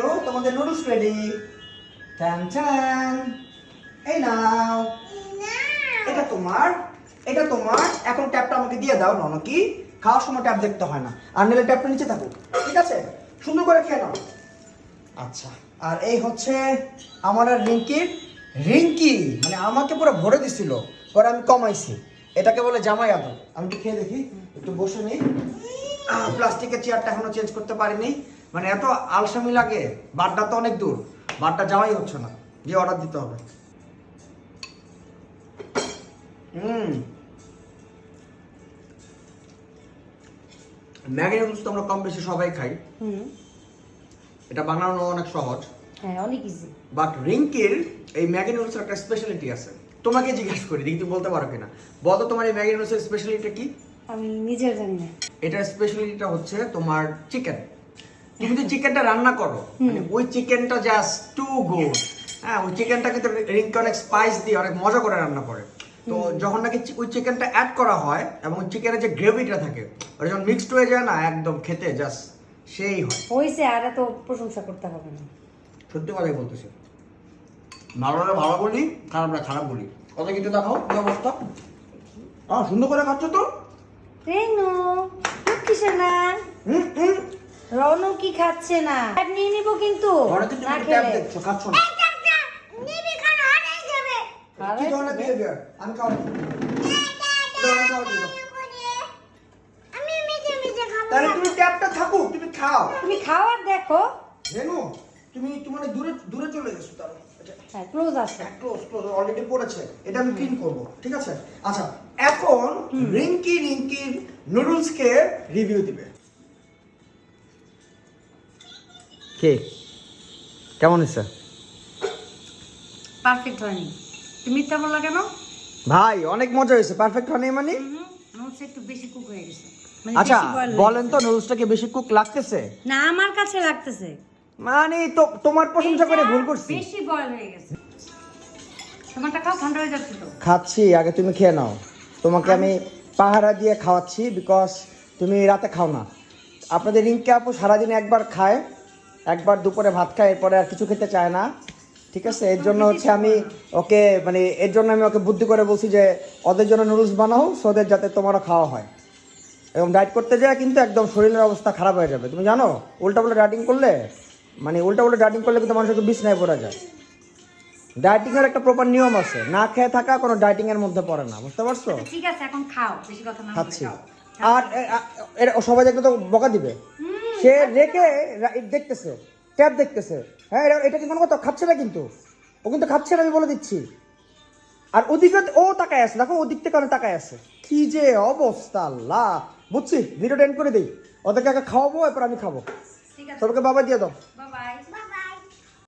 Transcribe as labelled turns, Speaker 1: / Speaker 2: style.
Speaker 1: No তোমাদের noodles ready টান টান এই নাও এটা তোমার এটা তোমার। এখন ট্যাপটা আমাকে দিয়ে দাও নন কি? খাওয়ার সময় ট্যাপ দেখতে হয় না। আর নিলে ট্যাপটা নিচে থাকুক। ঠিক আছে? সুন্দর করে খেয়ে নাও। আচ্ছা আর এই হচ্ছে আমার আর রিঙ্কির রিঙ্কি। মানে আমাকে পুরো ভরে দিছিল। পরে আমি কমাইছি। এটাকে বলে জামাই আদর। আমি একটু খেয়ে দেখি। একটু বসে নিই। প্লাস্টিকের চেয়ারটা এখনও চেঞ্জ করতে পারিনি। মানে এত আলসামি লাগে বারটা তো অনেক দূর বারটা যাওয়াই হচ্ছে না যে অর্ডার দিতে হবে। হুম। ম্যাগি নুডলস তো আমরা কম বেশি সবাই খাই।
Speaker 2: হুম।
Speaker 1: এটা বানানো অনেক সহজ।
Speaker 2: হ্যাঁ অনেক ইজি
Speaker 1: বাট রিঙ্কির এই ম্যাগি নুডলসের একটা স্পেশালিটি আছে। তোমাকে জিজ্ঞেস করি দেখি তুমি বলতে পারো কিনা? বলো তোমার এই ম্যাগি নুডলসের স্পেশালিটি কি?
Speaker 2: আমি নিজেও জানি না।
Speaker 1: এটার স্পেশালিটিটা হচ্ছে তোমার চিকেন তুমি যদি চিকেনটা রান্না করো। মানে ওই চিকেনটা জাস্ট টু গুড হ্যাঁ ওই চিকেনটা কিন্তু রিঙ্কি অনেক স্পাইস দিয়ে অনেক মজা করে রান্না করে। তো যখন নাকি ওই চিকেনটা অ্যাড করা হয় এবং চিকেনের যে গ্রেভিটা থাকে ওটা যখন মিক্সড হয়ে যায় না একদম খেতে জাস্ট সেই হয়।
Speaker 2: হয়েছে আর এত প্রশংসা করতে হবে না।
Speaker 1: সত্যি কথাই বলতেছি। ভালো হলে ভালো বলি খারাপ না খারাপ বলি কত কিছু দেখাও কি অবস্থা? আহ সুন্দর করে খাচ্ছ তো?
Speaker 2: রেনু কিসে না?
Speaker 1: হুম হুম।
Speaker 2: রনু কি খাচ্ছে না? ট্যাব নিয়ে নিব কিন্তু।
Speaker 1: ঘরে কিন্তু
Speaker 2: না খেলে।
Speaker 1: দেখছ খাচ্ছ না কি ধরনের বিহেভিয়ার আমি খাওয়া তাহলে তুমি ট্যাবটা থাকুক তুমি খাও।
Speaker 2: তুমি খাওয়ার দেখো।
Speaker 1: রেনু তুমি তোমার দূরে দূরে চলে গেছো তার
Speaker 2: হ্যাঁ ক্লোজ আছে।
Speaker 1: ক্লোজ ক্লোজ অলরেডি পড়েছে। এটা আমি ক্লিন করব ঠিক আছে? আচ্ছা এখন রিঙ্কি রিঙ্কির নুডলস কে রিভিউ দিবে। কে? কেমন হয়েছে?
Speaker 2: পারফেক্ট হয়নি। তুমি মিথ্যা বললা কেন
Speaker 1: ভাই অনেক মজা হয়েছে। পারফেক্ট হয়নি মানে?
Speaker 2: নুডলস একটু বেশি কুক হয়ে গেছে। মানে
Speaker 1: আচ্ছা বলেন তো নুডলসটাকে বেশি কুক লাগতেছে?
Speaker 2: না আমার কাছে লাগতেছে।
Speaker 1: মানে তো তোমার প্রশংসা করে ভুল করছি।
Speaker 2: বেশি বয়েল হয়ে গেছে। তোমারটা খাও ঠান্ডা হয়ে যাচ্ছে তো।
Speaker 1: খাচ্ছি আগে তুমি খেয়ে নাও। তোমাকে আমি পাহারা দিয়ে খাওয়াচ্ছি বিকজ তুমি রাতে খাও না। আপনাদের রিঙ্কি আপু সারাদিন একবার খায়। একবার দুপুরে ভাত খায় এরপরে আর কিছু খেতে চায় না। ঠিক আছে? এর জন্য হচ্ছে আমি ওকে মানে এর জন্য আমি ওকে বুদ্ধি করে বলছি যে ওদের জন্য নুডলস বানাও ওদের যাতে তোমারও খাওয়া হয়। এবং ডায়েট করতে যায় কিন্তু একদম শরীরের অবস্থা খারাপ হয়ে যাবে। তুমি জানো? উল্টা উল্টা ডায়েটিং করলে মানে উল্টা উল্টা ডায়েটিং করলে কিন্তু মানুষকে বিছনায় পড়া যায়। ডায়েটিংয়ের একটা প্রপার নিয়ম আছে। না খেয়ে থাকা কোনো ডায়েটিংয়ের মধ্যে পড়ে না। বুঝতে পারছ?
Speaker 2: ঠিক আছে এখন খাও। বেশি কথা না
Speaker 1: খাচ্ছি। আর সবাই দেখলে তো বকা দিবে। সে রেখে দেখতেছে ট্যাব দেখতেছে। হ্যাঁ এটা এটা কি কোনো কথা খাচ্ছে না কিন্তু। ও কিন্তু খাচ্ছে না আমি বলে দিচ্ছি। আর ওদিকে ও তাকায় আছে দেখো ওদিক থেকে অনেক তাকায় আছে। কি যে অবস্থা আল্লাহ। বুঝছি? ভিডিওটা এন্ড করে দিই। ওদেরকে আগে খাওয়াবো এরপর আমি খাব।
Speaker 2: সবকে
Speaker 1: সবাইকে বাবা দিয়ে দাও।